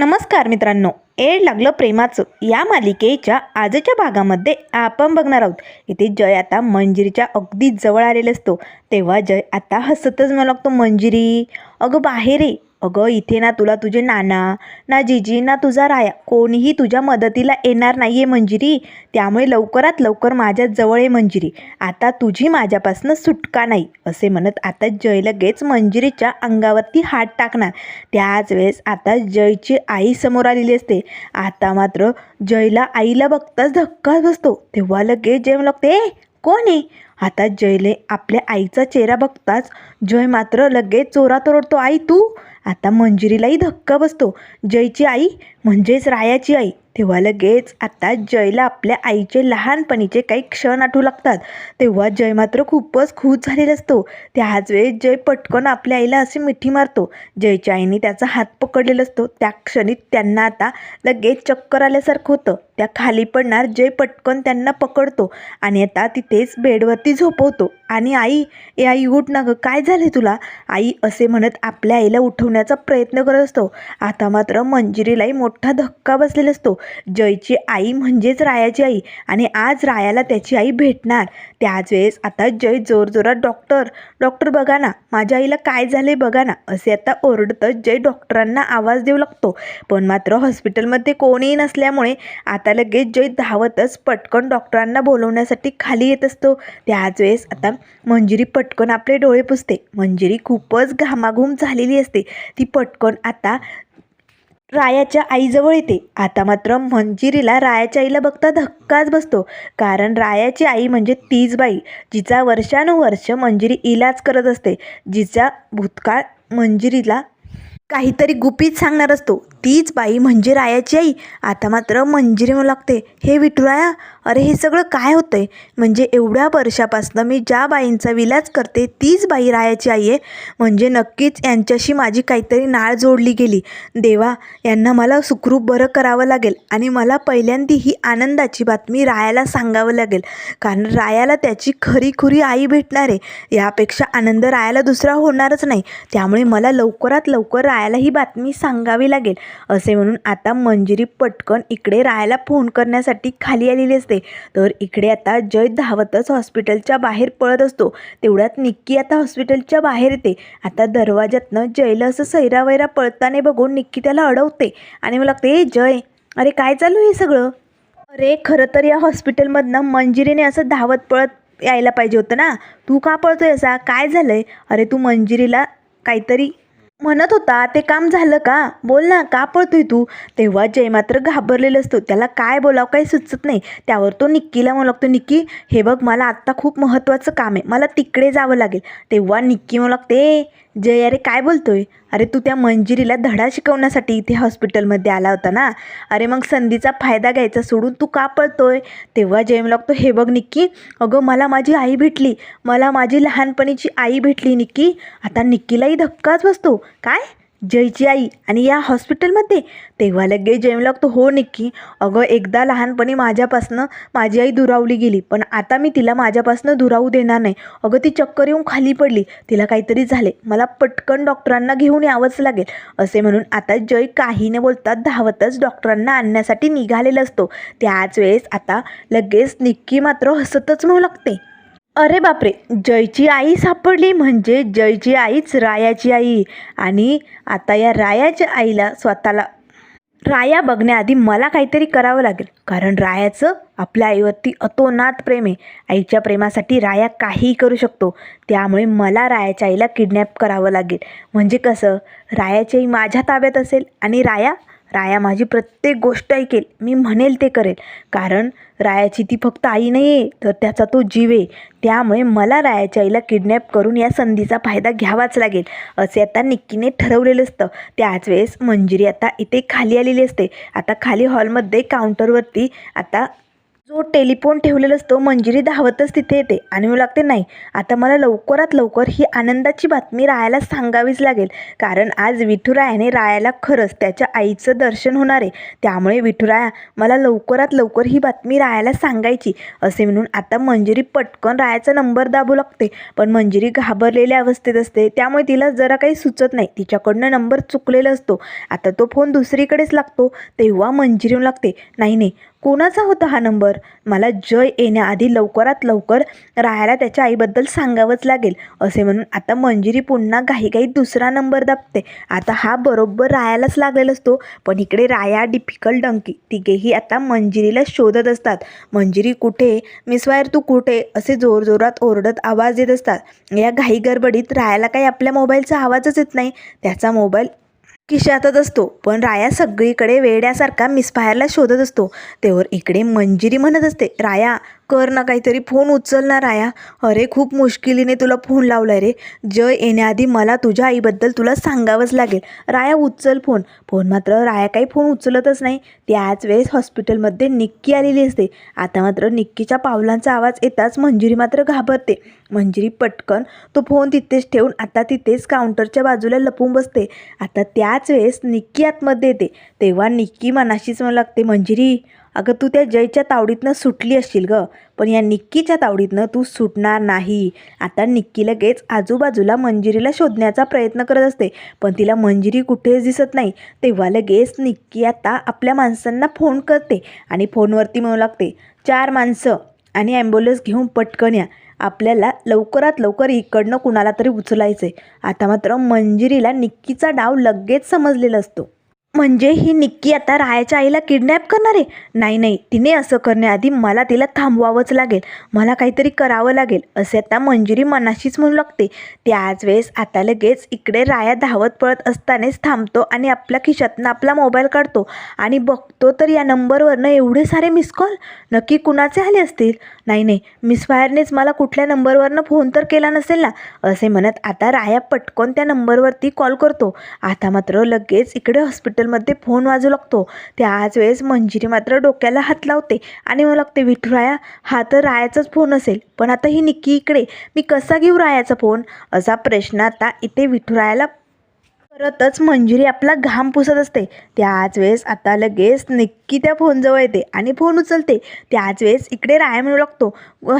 नमस्कार मित्रांनो. एड लागलं प्रेमाचं. या मालिकेच्या आजच्या भागामध्ये आपण बघणार आहोत. इथे जय आता मंजिरीच्या अगदी जवळ आलेला असतो. तेव्हा जय आता हसतच मला लागतो मंजिरी अगं बाहेर ये. अगं इथे ना तुला तुझे नाना ना जिजी ना तुझा राया कोणीही तुझ्या मदतीला येणार नाही आहे मंजिरी. त्यामुळे लवकरात लवकर माझ्या जवळ ये मंजिरी. आता तुझी माझ्यापासनं सुटका नाही असे म्हणत आता जय लगेच मंजिरीच्या अंगावरती हात टाकणार. त्याच वेळेस आता जयची आई समोर आलेली असते. आता मात्र जयला आईला बघताच धक्काच बसतो. तेव्हा लगेच जय लागते कोण आहे? आता जयले आपल्या आईचा चेहरा बघताच जय मात्र लगेच चोरात ओरडतो आई तू? आता मंजिरीलाही धक्का बसतो. जयची आई म्हणजेच रायाची आई. तेव्हा लगेच आता जयला आपल्या आईचे लहानपणीचे काही क्षण आठवू लागतात. तेव्हा जय मात्र खूपच खुश झालेला असतो. त्याच वेळेस जय पटकन आपल्या आईला अशी मिठी मारतो. जयच्या आईने त्याचा हात पकडलेला असतो. त्या क्षणी त्यांना आता लगेच चक्कर आल्यासारखं होतं. त्या खाली पडणार जय पटकन त्यांना पकडतो आणि आता तिथेच बेडवरती झोपवतो. आणि आई ए आई उठ ना गं काय झाले तुला? आई असे म्हणत आपल्या आईला उठवण्याचा प्रयत्न करत असतो. आता मात्र मंजिरीलाही मोठा धक्का बसलेला असतो. जयची आई म्हणजेच रायाची आई आणि आज रायाला त्याची आई भेटणार. त्याच वेळेस आता जय जोरजोरात डॉक्टर डॉक्टर बघा ना माझ्या आईला काय झाले बघा ना असे आता ओरडतं जय डॉक्टरांना आवाज देऊ लागतो. पण मात्र हॉस्पिटलमध्ये कोणीही नसल्यामुळे आता लगेच जय धावतच पटकन डॉक्टरांना बोलवण्यासाठी खाली येत असतो. त्याच वेळेस आता मंजिरी पटकन आपले डोळे पुसते. मंजिरी खूपच घामाघूम झालेली असते. ती पटकन आता रायाच्या आईजवळ येते. आता मात्र मंजिरीला रायाच्या आईला बघता धक्काच बसतो. कारण रायाची आई म्हणजे तीच बाई जिचा वर्षानुवर्ष मंजिरी इलाज करत असते. जिचा भूतकाळ मंजिरीला काहीतरी गुपित सांगणार असतो. तीच बाई म्हणजे रायाची आई. आता मात्र मंजिरी म्हणू लागते. हे विठुराया अरे हे सगळं काय होतं आहे म्हणजे एवढ्या वर्षापासनं मी ज्या बाईंचा विलाज करते तीच बाई रायाची आई आहे. म्हणजे नक्कीच यांच्याशी माझी काहीतरी नाळ जोडली गेली. देवा यांना मला सुखरूप बरं करावं लागेल आणि मला पहिल्यांदी ही आनंदाची बातमी रायाला सांगावं लागेल. कारण रायाला त्याची खरी खुरी आई भेटणार. आहे यापेक्षा आनंद रायाला दुसरा होणारच नाही. त्यामुळे मला लवकरात लवकर रायाला ही बातमी सांगावी लागेल. असे म्हणून आता मंजिरी पटकन इकडे रायाला फोन करण्यासाठी खाली आलेली असते. तर इकडे आता जय धावतच हॉस्पिटलच्या बाहेर पळत असतो. तेवढ्यात निक्की आता हॉस्पिटलच्या बाहेर येते. आता दरवाज्यातनं जयला असं सैरावैरा पळताना बघून निक्की त्याला अडवते आणि मला लागते "ए, जय अरे काय चालू आहे हे सगळं? अरे खरं तर या हॉस्पिटलमधनं मंजिरीने असं धावत पळत यायला पाहिजे होतं ना. तू का पळतोय असा? काय झालंय? अरे तू मंजिरीला काहीतरी म्हणत होता ते काम झालं का? बोल ना का पळतोय तू? तेव्हा जय मात्र घाबरलेलं असतो. त्याला काय बोलावं काही सुचत नाही. त्यावर तो निक्कीला म्हणू लागतो निक्की हे बघ मला आत्ता खूप महत्त्वाचं काम आहे. मला तिकडे जावं लागेल. तेव्हा निक्की म्हणू लागते जय अरे काय बोलतोय? अरे तू त्या मंजिरीला धडा शिकवण्यासाठी इथे हॉस्पिटलमध्ये आला होता ना? अरे मग संधीचा फायदा घ्यायचा सोडून तू का पळतोय? तेव्हा जयम लागतो हे बघ निक्की अगं मला माझी आई भेटली. मला माझी लहानपणीची आई भेटली निक्की. आता निक्कीलाही धक्काच बसतो. काय? जयची आई. आणि या हॉस्पिटलमध्ये? तेव्हा लगेच जय लागतो हो निक्की. अगं एकदा लहानपणी माझ्यापासनं माझी आई दुरावली गेली पण आता मी तिला माझ्यापासनं दुरावू देणार नाही. अगं ती चक्कर येऊन खाली पडली. तिला काहीतरी झाले. मला पटकन डॉक्टरांना घेऊन यावंच लागेल. असे म्हणून आता जय काही न बोलता धावतच डॉक्टरांना आणण्यासाठी निघालेला असतो. त्याच वेळेस आता लगेच निक्की मात्र हसतच म्हणू लागते. अरे बापरे जयची आई सापडली म्हणजे जयची आईच रायाची आई आणि आता या रायाच्या आईला स्वतःला राया बघण्याआधी मला काहीतरी करावं लागेल. कारण रायाचं आपल्या आईवरती अतोनात प्रेम आहे. आईच्या प्रेमासाठी राया काहीही करू शकतो. त्यामुळे मला रायाच्या आईला किडनॅप करावं लागेल. म्हणजे कसं? रायाची आई माझ्या ताब्यात असेल आणि राया राया माझी प्रत्येक गोष्ट ऐकेल. मी म्हणेल ते करेल. कारण रायाची ती फक्त आई नाही आहे तर त्याचा तो जीव आहे. त्यामुळे मला रायाच्या आईला किडनॅप करून या संधीचा फायदा घ्यावाच लागेल असे आता निक्कीने ठरवलेलं असतं. त्याच वेळेस मंजिरी आता इथे खाली आलेली असते. आता खाली हॉलमध्ये काउंटरवरती आता जो टेलिफोन ठेवलेला असतो मंजिरी धावतच तिथे येते. आणि मी लागते नाही आता मला लवकरात लवकर ही आनंदाची बातमी रायाला सांगावीच लागेल. कारण आज विठुरायाने रायाला खरंच त्याच्या आईचं दर्शन होणार आहे. त्यामुळे विठुराया मला लवकरात लवकर ही बातमी रायाला सांगायची. असे म्हणून आता मंजिरी पटकन रायाचा नंबर दाबू लागते. पण मंजिरी घाबरलेल्या अवस्थेत असते. त्यामुळे तिला जरा काही सुचत नाही. तिच्याकडनं नंबर चुकलेला असतो. आता तो फोन दुसरीकडेच लागतो. तेव्हा मंजिरी लागते नाही नाही कोणाचा होता हा नंबर? मला जय येण्याआधी लवकरात लवकर राहायला त्याच्या आईबद्दल सांगावंच लागेल. असे म्हणून आता मंजिरी पुन्हा घाईघाईत दुसरा नंबर दाबते. आता हा बरोबर रायालाच लागलेला असतो. पण इकडे राया डिफिकल्ट डंकी तिघेही आता मंजिरीला शोधत असतात. मंजिरी कुठे? मिस वायर तू कुठे? असे जोरजोरात ओरडत आवाज येत असतात. या घाई गडबडीत रायाला काही आपल्या मोबाईलचा आवाजच येत नाही. त्याचा मोबाईल खिशातच असतो. पण राया सगळीकडे वेड्यासारखा मिसफायरला शोधत असतो. तेवर इकडे मंजिरी म्हणत असते राया कर ना काहीतरी. फोन उचल ना राया. अरे खूप मुश्किलीने तुला फोन लावला रे. जय येण्याआधी मला तुझ्या आईबद्दल तुला सांगावंच लागेल. राया उचल फोन. फोन मात्र राया काही फोन उचलतच नाही. त्याच वेळेस हॉस्पिटलमध्ये निक्की आलेली असते. आता मात्र निक्कीच्या पावलांचा आवाज येताच मंजिरी मात्र घाबरते. मंजिरी पटकन तो फोन तिथेच ठेवून आता तिथेच काउंटरच्या बाजूला लपून बसते. आता त्याच वेळेस निक्की आतमध्ये येते. तेव्हा निक्की मनाशीच म्हणू लागते मंजिरी अगं तू त्या जयच्या तावडीतनं सुटली असशील गं. पण या निक्कीच्या तावडीतनं तू सुटणार नाही. आता निक्की लगेच आजूबाजूला मंजिरीला शोधण्याचा प्रयत्न करत असते. पण तिला मंजिरी कुठेच दिसत नाही. तेव्हा लगेच निक्की आता आपल्या माणसांना फोन करते आणि फोनवरती म्हणू लागते चार माणसं आणि ॲम्ब्युलन्स घेऊन पटकन या. आपल्याला लवकरात लवकर इकडनं कुणाला तरी उचलायचं आहे आता मात्र मंजिरीला निक्कीचा डाव लगेच समजलेला असतो. म्हणजे ही निक्की आता रायाच्या आईला किडनॅप करणार आहे? नाही नाही तिने असं करण्याआधी मला तिला थांबवावंच लागेल. मला काहीतरी करावं लागेल असे आता मंजिरी मनाशीच म्हणू लागते. त्याच वेळेस आता लगेच इकडे राया धावत पळत असतानाच थांबतो आणि आपल्या खिशातनं आपला मोबाईल काढतो. आणि बघतो तर या नंबरवरनं एवढे सारे मिस कॉल? नक्की कुणाचे आले असतील? नाही नाही मिस फायरनेच मला कुठल्या नंबरवरनं फोन तर केला नसेल ना? असे म्हणत आता राया पटकन त्या नंबरवरती कॉल करतो. आता मात्र लगेच इकडे हॉस्पिटल हॉस्पिटलमध्ये फोन वाजू लागतो. त्याच वेळेस मंजिरी मात्र डोक्याला हात लावते आणि मला लागते विठुराया हा तर रायाचाच फोन असेल पण आता ही निक्की इकडे मी कसा घेऊ रायाचा फोन? असा प्रश्न आता इथे विठुरायाला परतच मंजिरी आपला घाम पुसत असते. त्याच वेळेस आता लगेच निक्की त्या फोनजवळ येते आणि फोन उचलते. त्याच वेळेस इकडे राया म्हणू लागतो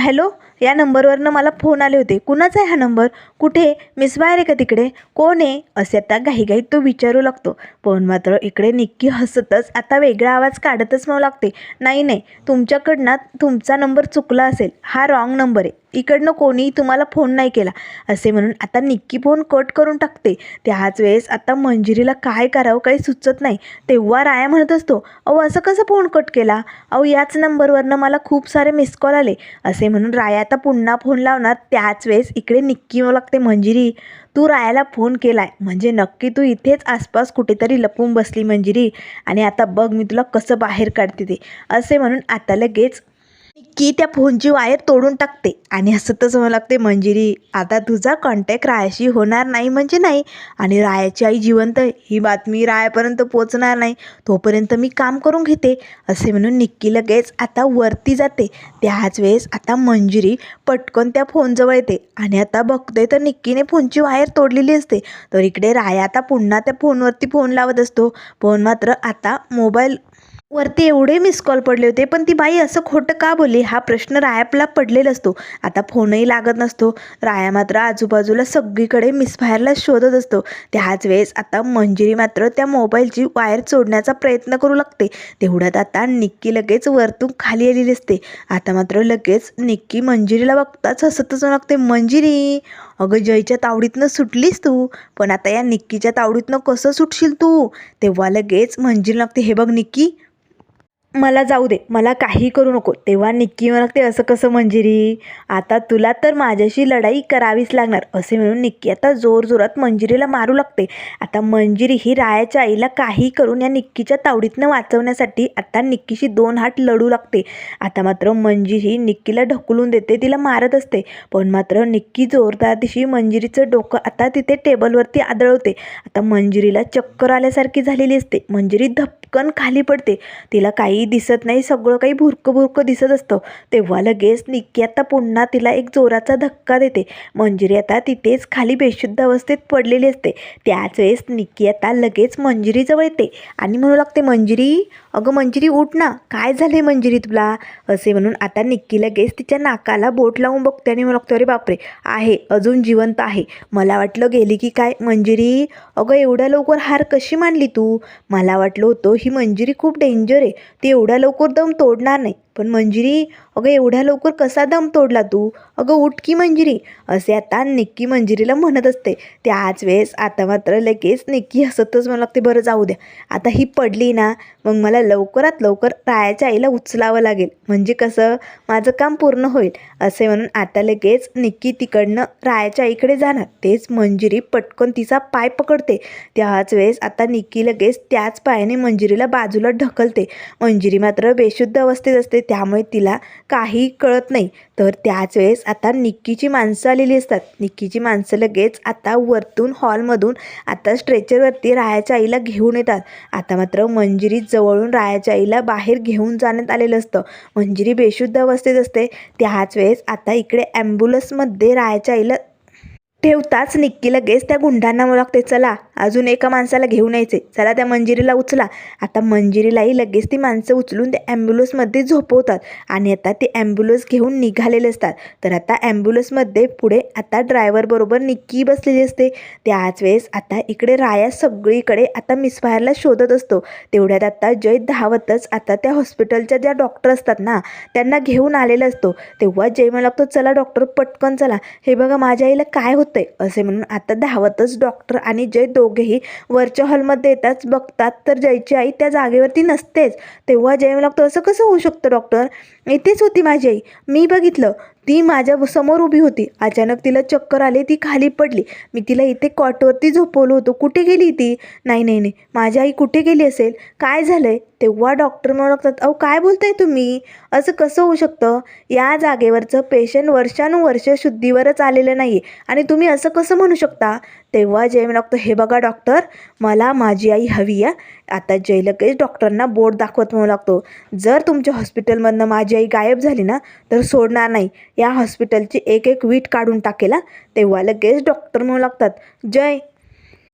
हॅलो या नंबरवरनं मला फोन आले होते. कुणाचा आहे हा नंबर? कुठे? मिस बाहेर आहे का तिकडे? कोण आहे? असे आता घाईघाईत तो विचारू लागतो. पण मात्र इकडे निक्की हसतच आता वेगळा आवाज काढतच म्हणू लागते नाही नाही तुमच्याकडनं तुमचा नंबर चुकला असेल. हा रॉंग नंबर आहे. इकडनं कोणी तुम्हाला फोन नाही केला. असे म्हणून आता निक्की फोन कट करून टाकते. त्याच वेळेस आता मंजिरीला काय करावं काही सुचत नाही. तेव्हा राया म्हणत असतो अहो असं कसं फोन कट केला? अहो याच नंबरवरनं मला खूप सारे मिस कॉल आले. असे म्हणून राया आता पुन्हा फोन लावणार. त्याच वेळेस इकडे निक्की लागते मंजिरी तू रायाला फोन केलाय. म्हणजे नक्की तू इथेच आसपास कुठेतरी लपून बसली मंजिरी. आणि आता बघ मी तुला कसं बाहेर काढते ते. असे म्हणून आता लगेच की त्या फोनची वायर तोडून टाकते. आणि हसतच म्हणू लागते मंजिरी आता तुझा कॉन्टॅक्ट रायाशी होणार नाही म्हणजे नाही. आणि रायाची आई जिवंत ही बातमी रायापर्यंत पोचणार नाही. तोपर्यंत मी काम करून घेते असे म्हणून निक्की लगेच आता वरती जाते. त्याच वेळेस आता मंजिरी पटकन त्या फोनजवळ येते. आणि आता बघते तर निक्कीने फोनची वायर तोडलेली असते. तर इकडे राया आता पुन्हा त्या फोनवरती फोन लावत असतो. फोन मात्र आता मोबाईल वरती एवढे मिस कॉल पडले होते पण ती बाई असं खोटं का बोलली? हा प्रश्न रायापला पडलेला असतो. आता फोनही लागत नसतो. राया मात्र आजूबाजूला सगळीकडे मिसफायरला शोधत असतो. त्याच वेळेस आता मंजिरी मात्र त्या मोबाईलची वायर चोडण्याचा प्रयत्न करू लागते. तेवढ्यात आता निक्की लगेच वरतून खाली आलेली असते आता मात्र लगेच निक्की मंजिरीला बघताच हसतच लागते. मंजिरी अगं जयच्या तावडीतनं सुटलीस तू? पण आता या निक्कीच्या तावडीतनं कसं सुटशील तू? तेव्हा लगेच मंजिरी लागते. हे बघ निक्की मला जाऊ दे मला काही करू नको. तेव्हा निक्की म्हणते असं कसं मंजिरी? आता तुला तर माझ्याशी लढाई करावीच लागणार. असे म्हणून निक्की आता जोरजोरात मंजिरीला मारू लागते. आता मंजिरी ही रायाच्या आईला काही करून या निक्कीच्या तावडीतनं वाचवण्यासाठी आता निक्कीशी दोन हात लढू लागते. आता मात्र मंजिरी निक्कीला ढकलून देते तिला मारत असते. पण मात्र निक्की जोरदार दिशी मंजिरीचं डोकं आता तिथे टेबलवरती आदळवते. आता मंजिरीला चक्कर आल्यासारखी झालेली असते. मंजिरी धप पटकन खाली पडते. तिला काही दिसत नाही सगळं काही भुरकं भुरकं दिसत असतं. तेव्हा लगेच निक्की आता पुन्हा तिला एक जोराचा धक्का देते. मंजिरी आता तिथेच खाली बेशुद्ध अवस्थेत पडलेली असते. त्याच वेळेस निक्की आता लगेच मंजिरीजवळ येते आणि म्हणू लागते मंजिरी अगं मंजिरी उठ ना. काय झाले मंजिरी तुला? असे म्हणून आता निक्की लगेच तिच्या नाकाला बोट लावून बघते आणि म्हणू लागते अरे बापरे आहे अजून जिवंत आहे. मला वाटलं गेली की काय मंजिरी अगं एवढ्या लवकर हार कशी मांडली तू? मला वाटलं होतं ही मंजिरी खूप डेंजर आहे. ती एवढ्या लवकर दम तोडणार नाही. पण मंजिरी अगं एवढ्या लवकर कसा दम तोडला तू? अगं उठ की मंजिरी. असे आता निक्की मंजिरीला म्हणत असते. त्याच वेळेस आता मात्र लगेच निक्की हसतच मला लागते बरं जाऊ द्या. आता ही पडली ना मग मला लवकरात लवकर रायाच्या आईला उचलावं लागेल. म्हणजे कसं? माझं काम पूर्ण होईल. असे म्हणून आता लगेच निक्की तिकडनं रायाच्या आईकडे जाणार. तेच मंजिरी पटकन तिचा पाय पकडते. त्याच वेळेस आता निक्की लगेच त्याच पायाने मंजिरीला बाजूला ढकलते. मंजिरी मात्र बेशुद्ध अवस्थेत असते. त्यामुळे तिला काही कळत नाही. तर त्याच वेळेस आता निक्कीची माणसं आलेली असतात. निक्कीची माणसं लगेच आता वरतून हॉलमधून आता स्ट्रेचरवरती रायाच्या आईला घेऊन येतात. आता मात्र मंजिरी जवळून रायाच्या आईला बाहेर घेऊन जाण्यात आलेलं असतं. मंजिरी बेशुद्ध अवस्थेत असते. त्याच वेळेस आता इकडे ॲम्ब्युलन्समध्ये रायाच्या आईला ठेवताच निक्की लगेच त्या गुंडांना लागते चला अजून एका माणसाला घेऊन यायचे. चला त्या मंजिरीला उचला. आता मंजिरीलाही लगेच ती माणसं उचलून त्या ॲम्ब्युलन्समध्ये झोपवतात आणि आता ते ॲम्ब्युलन्स घेऊन निघालेले असतात. तर आता ॲम्ब्युलन्समध्ये पुढे आता ड्रायव्हरबरोबर निक्की बसलेली असते. त्याच वेळेस आता इकडे राया सगळीकडे आता मिसफायरला शोधत असतो. तेवढ्यात आता जय धावतच आता त्या हॉस्पिटलच्या ज्या डॉक्टर असतात ना त्यांना घेऊन आलेला असतो. तेव्हा जय मला लागतो चला डॉक्टर पटकन चला. हे बघा माझ्या आईला काय होतंय? असे म्हणून आता धावतच डॉक्टर आणि जय दोघेही वरच्या हॉलमध्ये येताच बघतात. तर जयची आई त्या जागेवरती नसतेच. तेव्हा जय मला लागतो असं कसं होऊ शकतं डॉक्टर इथेच होती माझी आई. मी बघितलं. ती माझ्यासमोर उभी होती. अचानक तिला चक्कर आले. ती खाली पडली. मी तिला इथे कॉटवरती झोपवलं होतं. कुठे गेली ती? नाही नाही नाही. माझी आई कुठे गेली असेल? काय झालं आहे तेव्हा डॉक्टर म्हणू लागतात अहो काय बोलताय तुम्ही? असं कसं होऊ शकतं? या जागेवरचं पेशंट वर्षानुवर्ष शुद्धीवरच आलेलं नाही आहे आणि तुम्ही असं कसं म्हणू शकता? तेव्हा जय म्हणू लागतो हे बघा डॉक्टर मला माझी आई हवी आहे. आता जय लगेच डॉक्टरांना बोर्ड दाखवत म्हणू लागतो. जर तुमच्या हॉस्पिटलमधनं माझी आई गायब झाली ना तर सोडणार नाही. या हॉस्पिटलची एक एक वीट काढून टाकेल तेव्हा लगेच डॉक्टर म्हणू लागतात जय.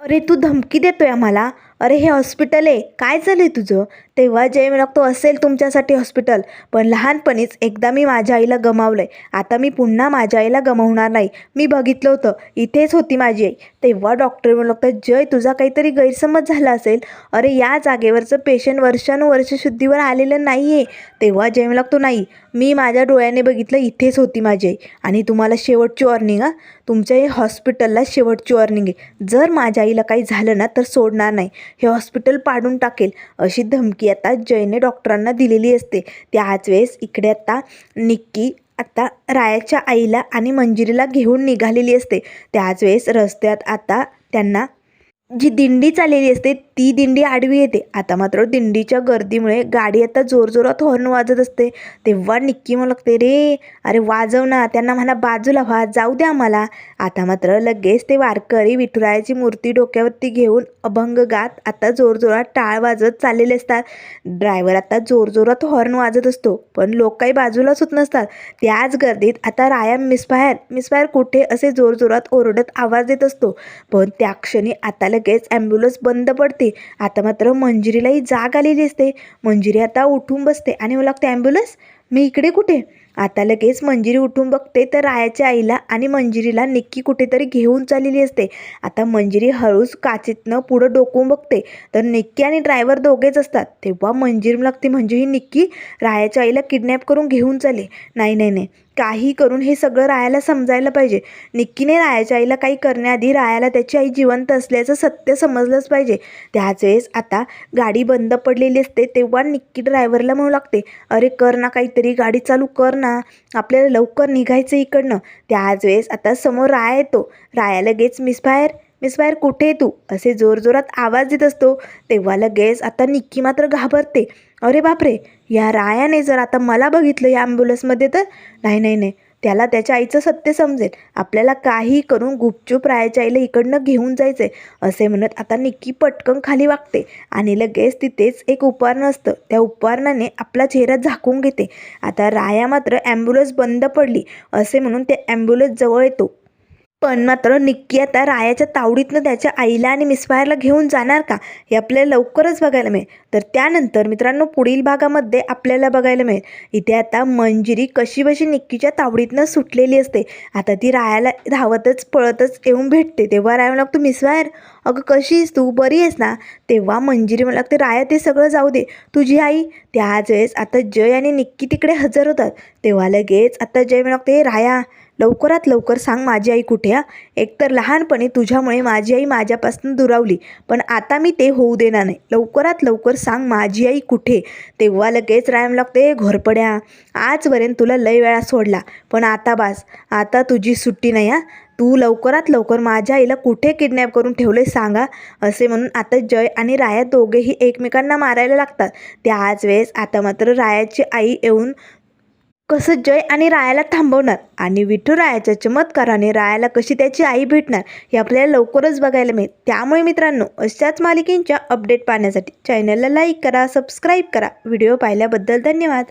अरे तू धमकी देतोय आम्हाला? अरे हे हॉस्पिटल आहे. काय झालंय तुझं? तेव्हा जय म्हणू लागतो असेल तुमच्यासाठी हॉस्पिटल पण लहानपणीच एकदा मी माझ्या आईला गमावलंय. आता मी पुन्हा माझ्या आईला गमावणार नाही. मी बघितलं होतं. इथेच होती माझी आई. तेव्हा डॉक्टर म्हणू लागतात जय तुझा काहीतरी गैरसमज झाला असेल. अरे या जागेवरचं पेशंट वर्षानुवर्ष शुद्धीवर आलेलं नाही आहे तेव्हा जय म्हणू लागतो नाही मी माझ्या डोळ्याने बघितलं इथेच होती माझी आई. आणि तुम्हाला शेवटची वॉर्निंग हा. तुमच्या हे हॉस्पिटलला शेवटची वॉर्निंग आहे. जर माझ्या आईला काही झालं ना तर सोडणार नाही. हे हॉस्पिटल पाडून टाकेल. अशी धमकी आता जयने डॉक्टरांना दिलेली असते. त्याच वेळेस इकडे आता निक्की आता रायाच्या आईला आणि मंजिरीला घेऊन निघालेली असते. त्याच वेळेस रस्त्यात आता त्यांना जी दिंडी चाललेली असते ती दिंडी आडवी येते. आता मात्र दिंडीच्या गर्दीमुळे गाडी आता जोरजोरात हॉर्न वाजत असते. तेव्हा निक्की मग लागते रे अरे वाजव ना त्यांना म्हणा बाजूला व्हा जाऊ द्या आम्हाला. आता मात्र लगेच ते वारकरी विठुरायाची मूर्ती डोक्यावरती घेऊन अभंग गात आता जोरजोरात टाळ वाजवत चाललेले असतात. ड्रायव्हर आता जोरजोरात हॉर्न वाजत असतो पण लोक काही बाजूलाच होत नसतात. त्याच गर्दीत आता राया मिसफायर मिसफायर कुठे असे जोरजोरात ओरडत आवाज देत असतो. पण त्या क्षणी आता लगेच ॲम्ब्युलन्स बंद पडते. आता मात्र मंजिरीलाही जाग आलेली असते. मंजिरी आता उठून बसते. आणि मला लागते ॲम्ब्युलन्स मी इकडे कुठे? आता लगेच मंजिरी उठून बघते तर रायाच्या आईला आणि मंजिरीला निक्की कुठेतरी घेऊन चाललेली असते. आता मंजिरी हळूच काचेतनं पुढं डोकून बघते. तर निक्की आणि ड्रायव्हर दोघेच असतात. तेव्हा मंजिरी लागते म्हणजे ही निक्की रायाच्या आईला किडनॅप करून घेऊन चाले नाही नाही नाही. काही करून हे सगळं रायाला समजायला पाहिजे. निक्कीने रायाच्या आईला काही करण्याआधी रायाला त्याची आई जिवंत असल्याचं सत्य समजलंच पाहिजे. त्याच वेळेस आता गाडी बंद पडलेली असते तेव्हा निक्की ड्रायव्हरला म्हणू लागते अरे कर ना काहीतरी गाडी चालू कर ना. आपल्याला लवकर निघायचं इकडनं. त्याच वेळेस आता समोर राया येतो. राया लगेच मिसफायर मिसफायर कुठे तू? असे जोरजोरात आवाज देत असतो. तेव्हा लगेच आता निक्की मात्र घाबरते. अरे बापरे या रायाने जर आता मला बघितलं या ॲम्ब्युलन्समध्ये तर? नाही नाही नाही. त्याला त्याच्या आईचं सत्य समजेल. आपल्याला काही करून गुपचूप रायाच्या आईला इकडनं घेऊन जायचंय असे म्हणत आता निक्की पटकन खाली वागते आणि लगेच तिथेच एक उपकरण असतं. त्या उपकरणाने आपला चेहरा झाकून घेते. आता राया मात्र ॲम्ब्युलन्स बंद पडली असे म्हणून ते ॲम्ब्युलन्स जवळ येतो. पण मात्र निक्की आता रायाच्या तावडीतनं त्याच्या आईला आणि मिसफायरला घेऊन जाणार का हे आपल्याला लवकरच बघायला मिळेल. तर त्यानंतर मित्रांनो पुढील भागामध्ये आपल्याला बघायला मिळेल. इथे आता मंजिरी कशी बशी निक्कीच्या तावडीतनं सुटलेली असते. आता ती रायाला धावतच पळतच येऊन भेटते. तेव्हा राया लागतो मिसफायर अगं कशी आहेस तू? बरी आहेस ना? तेव्हा मंजिरी मला लागते राया ते सगळं जाऊ दे. तुझी आई त्याच वेळेस आता जय आणि निक्की तिकडे हजर होतात. तेव्हा लगेच आता जय मला लागते राया लवकरात लवकर सांग माझी आई कुठे हा? एकतर लहानपणी तुझ्यामुळे माझी आई माझ्यापासून दुरावली पण आता मी ते होऊ देणार नाही. लवकरात लवकर सांग माझी आई कुठे? तेव्हा लगेच रायम लागते घोरपड्या. आजपर्यंत तुला लय वेळा सोडला पण आता बास आता तुझी सुट्टी नाही हा. तू लवकरात लवकर माझ्या आईला कुठे किडनॅप करून ठेवले सांगा असे म्हणून आता जय आणि राया दोघेही एकमेकांना मारायला लागतात. त्याच वेळेस आता मात्र रायाची आई येऊन कसं जय आणि रायाला थांबवणार? आणि विठुरायाच्या चमत्काराने रायाला कशी त्याची आई भेटणार हे आपल्याला लवकरच बघायला मिळेल. त्यामुळे मित्रांनो अशाच मालिकेंच्या अपडेट पाहण्यासाठी चॅनलला लाईक करा सबस्क्राईब करा. व्हिडिओ पाहिल्याबद्दल धन्यवाद.